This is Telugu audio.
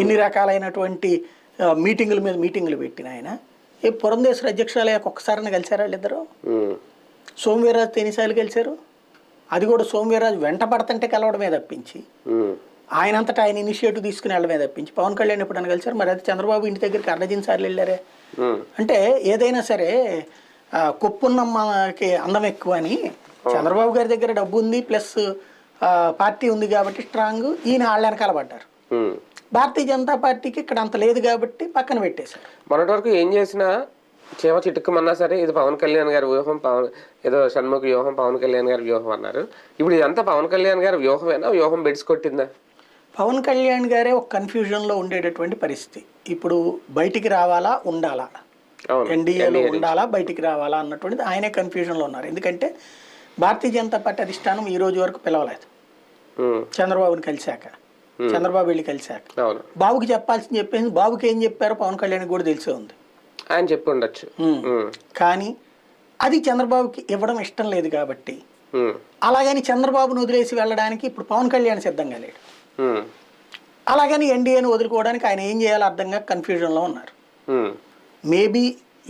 ఎన్ని రకాలైనటువంటి మీటింగుల మీద మీటింగులు పెట్టిన ఆయన. ఏ పురంధేశ్వర అధ్యక్షురాలయ్యాక ఒక్కసారిని కలిశారా వాళ్ళిద్దరు? ఉమ్, సోమవీర్రాజు ఎన్నిసార్లు కలిశారు అది కూడా సోమవీర్రాజు వెంట పడతంటే కలవడమే తప్పించి. ఉమ్, ఆయన అంతటా ఆయన ఇనిషియేటివ్ తీసుకుని వెళ్ళడమే తప్పించి. పవన్ కళ్యాణ్ ఎప్పుడైనా కలిశారు మరి అది చంద్రబాబు ఇంటి దగ్గరికి అర్ధజిన్ సార్లు వెళ్ళారే. అంటే ఏదైనా సరే కొప్పున్నమ్మకి అందం ఎక్కువ అని చంద్రబాబు గారి దగ్గర డబ్బు ఉంది ప్లస్ పార్టీ ఉంది కాబట్టి స్ట్రాంగ్. ఈయన వాళ్ళ వెనకాల పడ్డారు. భారతీయ జనతా పార్టీకి ఇక్కడ అంత లేదు కాబట్టి పక్కన పెట్టేశారు. మొన్నటి వరకు ఏం చేసినా చీమ చిట్టుకుమన్నా సరే ఇది పవన్ కళ్యాణ్ గారి వ్యూహం పవన్ ఏదో షణ్ముఖ వ్యూహం పవన్ కళ్యాణ్ గారి వ్యూహం అన్నారు. ఇప్పుడు ఇదంతా పవన్ కళ్యాణ్ గారి వ్యూహమేనా? వ్యూహం బెడిసి కొట్టిందా పవన్ కళ్యాణ్ గారే ఒక కన్ఫ్యూజన్లో ఉండేటటువంటి పరిస్థితి. ఇప్పుడు బయటికి రావాలా ఉండాలా? ఎన్డీఏలో ఉండాలా బయటికి రావాలా అన్నటువంటిది ఆయనే కన్ఫ్యూజన్లో ఉన్నారు. ఎందుకంటే భారతీయ జనతా పార్టీ అధిష్టానం ఈ రోజు వరకు పిలవలేదు. చంద్రబాబుని కలిశాక. చంద్రబాబు వెళ్ళి అవును. బాబుకి చెప్పాల్సింది చెప్పేసి బాబుకి ఏం చెప్పారో పవన్ కళ్యాణ్ కూడా తెలిసే ఉంది. ఆయన చెప్పి ఉండొచ్చు. ఉమ్. ఉమ్, కానీ అది చంద్రబాబుకి ఇవ్వడం ఇష్టం లేదు కాబట్టి అలాగని చంద్రబాబును వదిలేసి వెళ్ళడానికి ఇప్పుడు పవన్ కళ్యాణ్ సిద్ధంగా లేడు. అలాగని ఎన్డీఏను వదులుకోవడానికి ఆయన ఏం చేయాలో అర్థంగా కన్ఫ్యూజన్లో ఉన్నారు. మేబీ